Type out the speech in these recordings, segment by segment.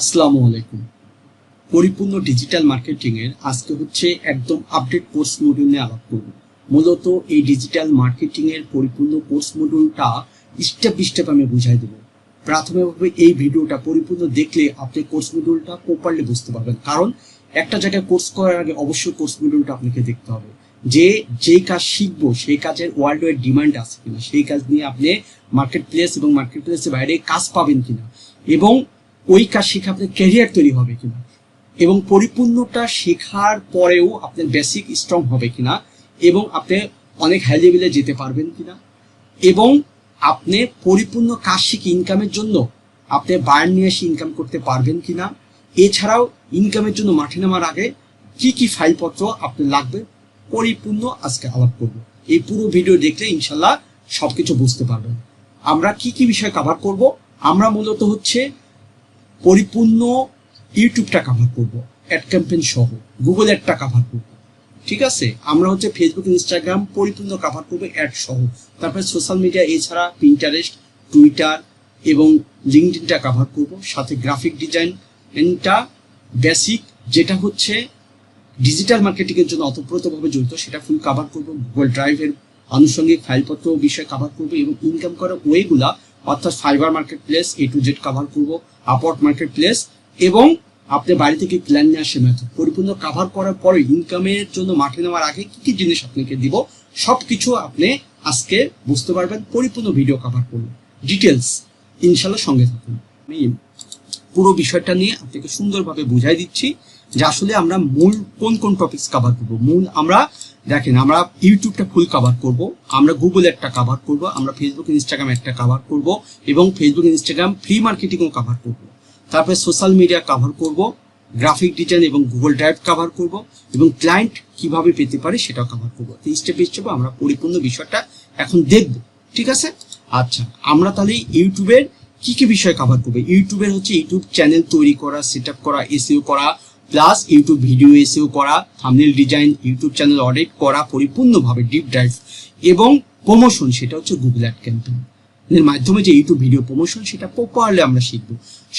আসসালামু আলাইকুম। পরিপূর্ণ ডিজিটাল মার্কেটিং এর আজকে হচ্ছে একদম আপডেট কোর্স মডিউল নিয়ে আলাপ করব। মূলত এই ডিজিটাল মার্কেটিং এর পরিপূর্ণ কোর্স মডিউলটা স্টেপ স্টেপ আমি বুঝাই দেবো। প্রাথমিকভাবে এই ভিডিওটা পরিপূর্ণ দেখলে আপনি কোর্স মডিউলটা প্রপারলি বুঝতে পারবেন। কারণ একটা জায়গায় কোর্স করার আগে অবশ্যই কোর্স মডিউলটা আপনাকে দেখতে হবে। যে, যেই কাজ শিখব, সেই কাজের ওয়ার্ল্ড ওয়াইড ডিমান্ড আছে কিনা, সেই কাজ নিয়ে আপনি মার্কেট প্লেস এবং মার্কেট প্লেসের বাইরে কাজ পাবেন কিনা। এবং ওই কাজ শিখে আপনার ক্যারিয়ার তৈরি হবে কিনা? এবং পরিপূর্ণটা শেখার পরেও আপনার বেসিক স্ট্রং হবে কিনা? এবং আপনি অনেক হাই লেভেলে যেতে পারবেন কিনা? এবং আপনি পরিপূর্ণ কাজ শিখে ইনকামের জন্য আপনি বায়ার নিয়ে এসে ইনকাম করতে পারবেন কিনা? এছাড়াও ইনকামের জন্য মাঠে নামার আগে কি কি ফাইলপত্র আপনার লাগবে? পরিপূর্ণ আজকে আলাপ করব। এই পুরো ভিডিও দেখলে ইনশাল্লাহ সবকিছু বুঝতে পারবেন। আমরা কি কি বিষয় কভার করব? আমরা মূলত হচ্ছে পরিপূর্ণ ইউটিউবটা কাভার করব অ্যাড ক্যাম্পেন সহ গুগল অ্যাডটা কাভার করব। ঠিক আছে? আমরা হচ্ছে ফেসবুক ইনস্টাগ্রাম পরিপূর্ণ কাভার করব অ্যাড সহ। তারপরে সোশ্যাল মিডিয়া এছাড়া পিন্টারেস্ট টুইটার এবং লিঙ্কডিনটা কাভার করব। সাথে গ্রাফিক ডিজাইন এনটা বেসিক যেটা হচ্ছে ডিজিটাল মার্কেটিংয়ের জন্য অতপ্রতভাবে জড়িত, সেটা ফুল কাভার করব। গুগল ড্রাইভের আনুষঙ্গিক ফাইলপত্র বিষয় কাভার করব এবং ইনকাম করার ওয়েগুলা অর্থাৎ Fiverr market place A to Z cover করব আপওয়ার্ড মার্কেট প্লেস এবং আপনি বাড়ি থেকে প্ল্যান নিয়ে আসে মেথড পরিপূর্ণ কাভার করার পরে ইনকামের জন্য মাঠে নেওয়ার আগে কি কি জিনিস আপনাকে দিব, সবকিছু আপনি আজকে বুঝতে পারবেন। পরিপূর্ণ ভিডিও কাভার করব। ডিটেলস ইনশাল্লাহ সঙ্গে থাকুন। আমি পুরো বিষয়টা নিয়ে আপনাকে সুন্দরভাবে বুঝাই দিচ্ছি যে আসলে আমরা মূল কোন কোন টপিকস কভার করব। মূল আমরা দেখেন, আমরা ইউটিউবটা ফুল কভার করব, আমরা গুগল একটা কভার করব, আমরা ফেসবুক ইনস্টাগ্রাম একটা কভার করব, এবং ফেসবুক ইনস্টাগ্রাম ফ্রি মার্কেটিংও কভার করব। তারপরে সোশ্যাল মিডিয়া কভার করব গ্রাফিক ডিজাইন এবং গুগল ড্রাইভ কভার করব, এবং ক্লায়েন্ট কীভাবে পেতে পারে সেটাও কভার করব। তো স্টেপ স্টেপ আমরা পরিপূর্ণ বিষয়টা এখন দেখব, ঠিক আছে? আচ্ছা আমরা তাহলে ইউটিউবের কি কি বিষয় কভার করবে? ইউটিউবের হচ্ছে ইউটিউব চ্যানেল তৈরি করা সেট করা এসিও করা প্লাস ইউটিউব ভিডিও এসেও করা thumbnail design YouTube channel audit করা, পরিপূর্ণভাবে ডিপ ড্রাইভ এবং প্রমোশন সেটা হচ্ছে গুগল অ্যাড ক্যাম্পেইন এর মাধ্যমে যে ইউটিউব ভিডিও প্রমোশন সেটা প্রপারলি আমরা শিখব।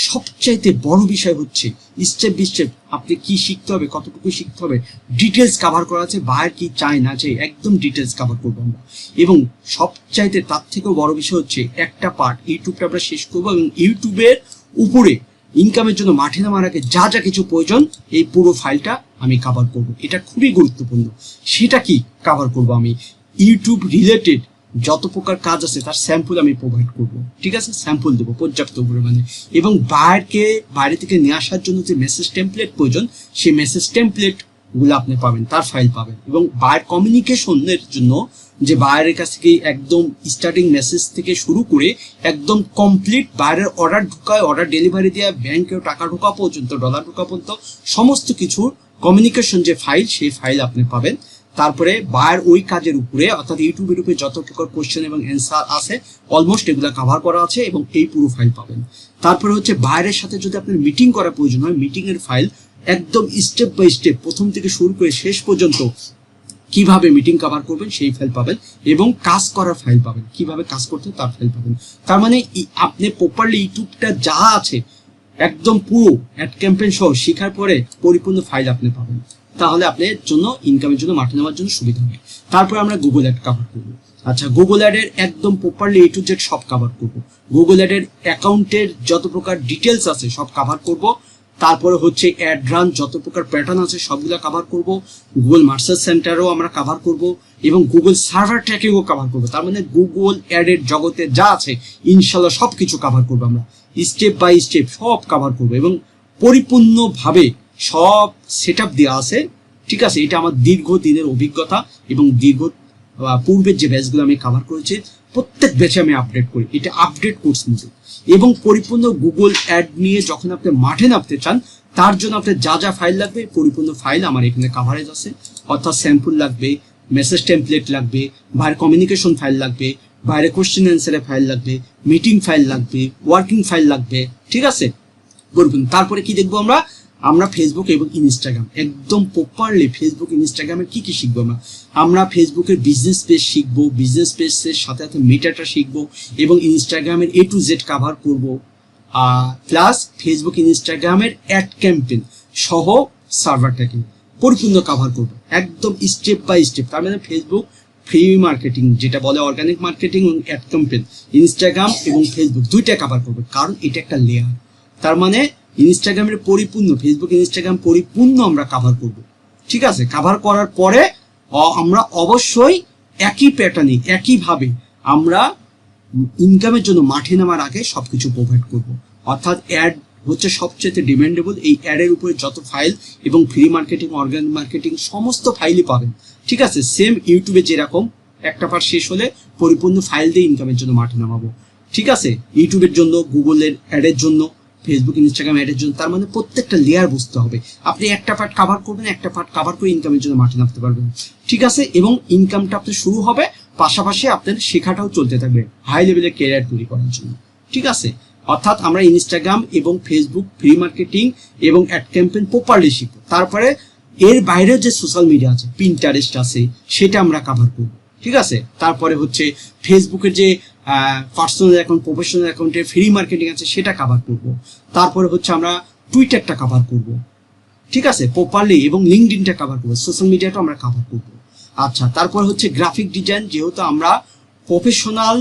সবচাইতে বড় বিষয় হচ্ছে স্টেপ বাই স্টেপ আপনি কি শিখতে হবে, কতটুকু শিখতে হবে ডিটেলস কভার করা আছে বাইরে কি চাই না চাই একদম ডিটেলস কভার করব আমরা। এবং সবচাইতে তার থেকেও বড় বিষয় হচ্ছে, একটা পার্ট ইউটিউবটা আমরা শেষ করব এবং ইউটিউবের উপরে ইনকামের জন্য মাঠে নামার আগে যা যা কিছু প্রয়োজন, এই পুরো ফাইলটা আমি কাভার করব। এটা খুবই গুরুত্বপূর্ণ। সেটা কি কাভার করব আমি? ইউটিউব রিলেটেড যত প্রকার কাজ আছে, তার স্যাম্পল আমি প্রোভাইড করব। ঠিক আছে? স্যাম্পল দেবো, পর্যাপ্ত পরিমাণে। এবং বাইরকে বাইরে থেকে নিয়ে আসার জন্য যে মেসেজ টেমপ্লেট প্রয়োজন, সেই মেসেজ টেমপ্লেট গুলো আপনি পাবেন, তার ফাইল পাবেন। এবং বাইর কমিউনিকেশনের জন্য যে বাইরের কাছ থেকে একদম স্টার্টিং মেসেজ থেকে শুরু করে একদম কমপ্লিট বাইরের অর্ডার ঢুকায় অর্ডার ডেলিভারি দেওয়া ব্যাংকে টাকা ঢোকা পর্যন্ত ডলার ঢোকা পর্যন্ত, সমস্ত কিছুর কমিউনিকেশন যে ফাইল সেই ফাইল আপনি পাবেন। তারপরে বায়ের ওই কাজের উপরে, অর্থাৎ ইউটিউবের উপরে যত প্রকার কোশ্চেন এবং অ্যান্সার আছে অলমোস্ট এগুলো কাভার করা আছে এবং এই পুরো ফাইল পাবেন। তারপরে হচ্ছে বাইরের সাথে যদি আপনার মিটিং করা প্রয়োজন হয় মিটিং এর ফাইল একদম স্টেপ বাই স্টেপ প্রথম থেকে শুরু করে শেষ পর্যন্ত কীভাবে মিটিং কভার করবেন সেই ফাইল পাবেন এবং কাজ করার ফাইল পাবেন। কীভাবে কাজ করতে তার ফাইল পাবেন। তার মানে আপনি প্রপারলি ইউটিউবটা যা আছে, একদম পুরো অ্যাড ক্যাম্পেন সহ শেখার পরে পরিপূর্ণ ফাইল আপনি পাবেন। তাহলে আপনার জন্য ইনকামের জন্য মাঠে নেওয়ার জন্য সুবিধা হবে। তারপরে আমরা গুগল অ্যাড কভার করব। আচ্ছা গুগল অ্যাডের একদম প্রপারলি এ টু জেড সব কভার করব। গুগল অ্যাডের অ্যাকাউন্টের যত প্রকার ডিটেলস আছে সব কভার করব। তারপরে হচ্ছে অ্যাড রান যত প্রকার প্যাটার্ন আছে, সবগুলো কভার করব। গুগল মার্সেল সেন্টারও আমরা কভার করব এবং গুগল সার্ভার ট্র্যাকিংও কভার করব। তার মানে গুগল অ্যাডের জগতে যা আছে ইনশাল্লাহ সব কিছু কভার করব আমরা। স্টেপ বাই স্টেপ সব কভার করব এবং পরিপূর্ণভাবে সব সেট আপ দেওয়া আছে। ঠিক আছে? এটা আমার দীর্ঘ দিনের অভিজ্ঞতা এবং দীর্ঘ পূর্বের যে ব্যাচগুলো আমি কভার করেছি প্রত্যেক ব্যাচে আমি আপডেট করি। এটা আপডেট কোর্স মতো এবং পরিপূর্ণ গুগল অ্যাড নিয়ে যখন আপনি মাঠে নামতে চান, তার জন্য আপনার যা যা ফাইল লাগবে, পরিপূর্ণ ফাইল আমার এখানে কাভারেজ আছে। অর্থাৎ স্যাম্পল লাগবে মেসেজ টেমপ্লেট লাগবে, বাইরে কমিউনিকেশন ফাইল লাগবে, বাইরে কোশ্চেন অ্যান্সারের ফাইল লাগবে মিটিং ফাইল লাগবে ওয়ার্কিং ফাইল লাগবে, ঠিক আছে? পরিপূর্ণ। তারপরে কি দেখব আমরা? আমরা ফেসবুক এবং ইনস্টাগ্রাম একদম প্রপারলি ফেসবুক ইনস্টাগ্রামে কি কি শিখব আমরা? আমরা ফেসবুকের বিজনেস পেজ শিখব বিজনেস পেজের সাথে সাথে মেটাটা শিখব এবং ইনস্টাগ্রামের এ টু জেড কাভার করব। প্লাস ফেসবুক ইনস্টাগ্রামের অ্যাড ক্যাম্পেন সহ সার্ভারটাকে পরিপূর্ণ কাভার করব। একদম স্টেপ বাই স্টেপ তার মানে ফেসবুক ফ্রি মার্কেটিং যেটা বলে অর্গানিক মার্কেটিং এবং অ্যাড ক্যাম্পেন ইনস্টাগ্রাম এবং ফেসবুক দুইটা কাভার করবে, কারণ এটা একটা লেয়ার তার মানে ইনস্টাগ্রামের পরিপূর্ণ ফেসবুক ইনস্টাগ্রাম পরিপূর্ণ আমরা কাভার করব। ঠিক আছে? কাভার করার পরে আমরা অবশ্যই একই প্যাটার্নে একইভাবে আমরা ইনকামের জন্য মাঠে নামার আগে সবকিছু প্রোভাইড করব। অর্থাৎ অ্যাড হচ্ছে সবচেয়ে ডিমান্ডেবল এই অ্যাডের উপরে যত ফাইল এবং ফ্রি মার্কেটিং অর্গানিক মার্কেটিং সমস্ত ফাইলই পাবেন। ঠিক আছে? সেম ইউটিউবে যেরকম, একটা পার্ট শেষ হলে পরিপূর্ণ ফাইল দিয়ে ইনকামের জন্য মাঠে নামাবো। ঠিক আছে? ইউটিউবের জন্য গুগলের অ্যাডের জন্য ফেসবুক ইনস্টাগ্রাম অ্যাডের জন্য, তার মানে প্রত্যেকটা লেয়ার বুঝতে হবে। আপনি একটা পার্ট কাভার করবেন, একটা পার্ট কাভার করে ইনকামের জন্য মাঠে নামতে পারবেন। ঠিক আছে? এবং ইনকামটা আপনার শুরু হবে, পাশাপাশি আপনার শেখাটাও চলতে থাকবে হাই লেভেলের কেরিয়ার তৈরি করার জন্য। ঠিক আছে? অর্থাৎ আমরা ইনস্টাগ্রাম এবং ফেসবুক ফ্রি মার্কেটিং এবং অ্যাড ক্যাম্পেন প্রপারলি শিখব। তারপরে এর বাইরে যে সোশ্যাল মিডিয়া আছে পিন্টারেস্ট আছে, সেটা আমরা কাভার করব। ঠিক আছে? তারপরে হচ্ছে ফেসবুকের যে পার্সোনাল অ্যাকাউন্ট প্রফেশনাল অ্যাকাউন্টের ফ্রি মার্কেটিং আছে, সেটা কাভার করব। তারপরে হচ্ছে আমরা টুইটারটা কাভার করব। ঠিক আছে? প্রপারলি এবং লিঙ্কডিনটা কাভার করব। সোশ্যাল মিডিয়াটা আমরা কাভার করব। আচ্ছা তারপর হচ্ছে গ্রাফিক ডিজাইন যেহেতু আমরা প্রফেশনাল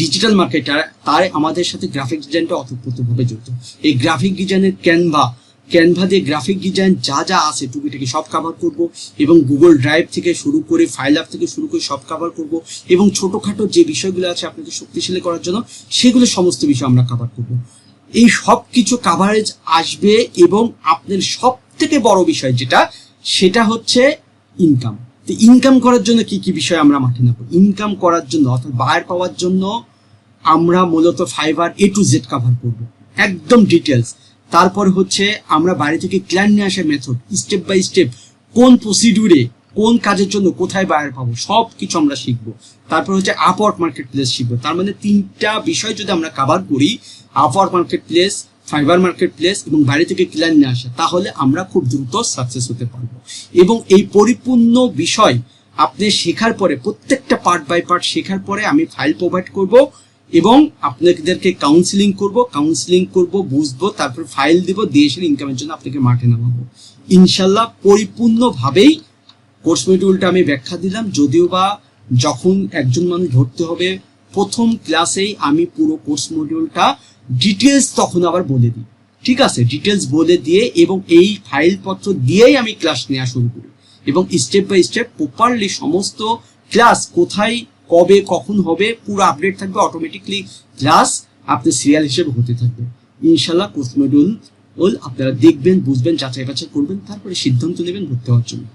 ডিজিটাল মার্কেটার তার আমাদের সাথে গ্রাফিক ডিজাইনটা অতপ্রতভাবে জড়িত। এই গ্রাফিক ডিজাইনের ক্যানভা ক্যানভা দিয়ে গ্রাফিক ডিজাইন যা যা আছে টুকিটাকি সব কাভার করব এবং গুগল ড্রাইভ থেকে শুরু করে ফাইল অ্যাপ থেকে শুরু করে সব কাভার করব এবং ছোটোখাটো যে বিষয়গুলো আছে আপনাকে শক্তিশালী করার জন্য সেগুলো সমস্ত বিষয় আমরা কাভার করব। এই সব কিছু কাভারেজ আসবে এবং আপনার সব থেকে বড় বিষয় যেটা, সেটা হচ্ছে ইনকাম তো ইনকাম করার জন্য কি কি বিষয় আমরা মাঠে নেব ইনকাম করার জন্য অর্থাৎ বায়ার পাওয়ার জন্য আমরা মূলত Fiverr A to Z cover করব। একদম ডিটেলস তারপর হচ্ছে আমরা বাড়ি থেকে ক্লায়েন্ট নিয়ে আসার মেথড স্টেপ বাই স্টেপ কোন প্রসিডিউরে কোন কাজের জন্য কোথায় বায়ার পাবো সব কিছু আমরা শিখব। তারপর হচ্ছে আপওয়ার্ক মার্কেট প্লেস শিখব। তার মানে তিনটা বিষয় যদি আমরা কাভার করি Upwork market place Fiverr market place এবং বাইরে থেকে ক্লায়েন্ট নিয়ে আসা, তাহলে আমরা খুব দ্রুত সাকসেস হতে পারব। এবং এই পরিপূর্ণ বিষয় আপনি শেখার পরে, প্রত্যেকটা পার্ট বাই পার্ট শেখার পরে আমি ফাইল প্রোভাইড করব। এবং আপনাদেরকে কাউন্সিলিং করব কাউন্সিলিং করব, বুঝব, তারপর ফাইল দিব এসে ইনকামের জন্য আপনাকে মাঠে নামাবো। ইনশাল্লাহ পরিপূর্ণভাবেই কোর্স মডিউলটা আমি ব্যাখ্যা দিলাম, যদিও বা যখন একজন মানুষ ভর্তি হবে, প্রথম ক্লাসেই আমি পুরো কোর্স মডিউলটা ডিটেলস তখন আবার বলে দিই। ঠিক আছে? ডিটেলস বলে দিয়ে এবং এই ফাইলপত্র দিয়েই আমি ক্লাস নেওয়া শুরু করি। এবং স্টেপ বাই স্টেপ প্রপারলি সমস্ত ক্লাস কোথায় কবে, কখন হবে, পুরো আপডেট থাকবে অটোমেটিকলি ক্লাস আপনার সিরিয়াল হিসেবে হতে থাকবে। ইনশাল্লাহ কোর্স মডিউল আপনারা দেখবেন, বুঝবেন যাচাই বাছাই করবেন, তারপরে সিদ্ধান্ত নেবেন ভর্তি হওয়ার জন্য।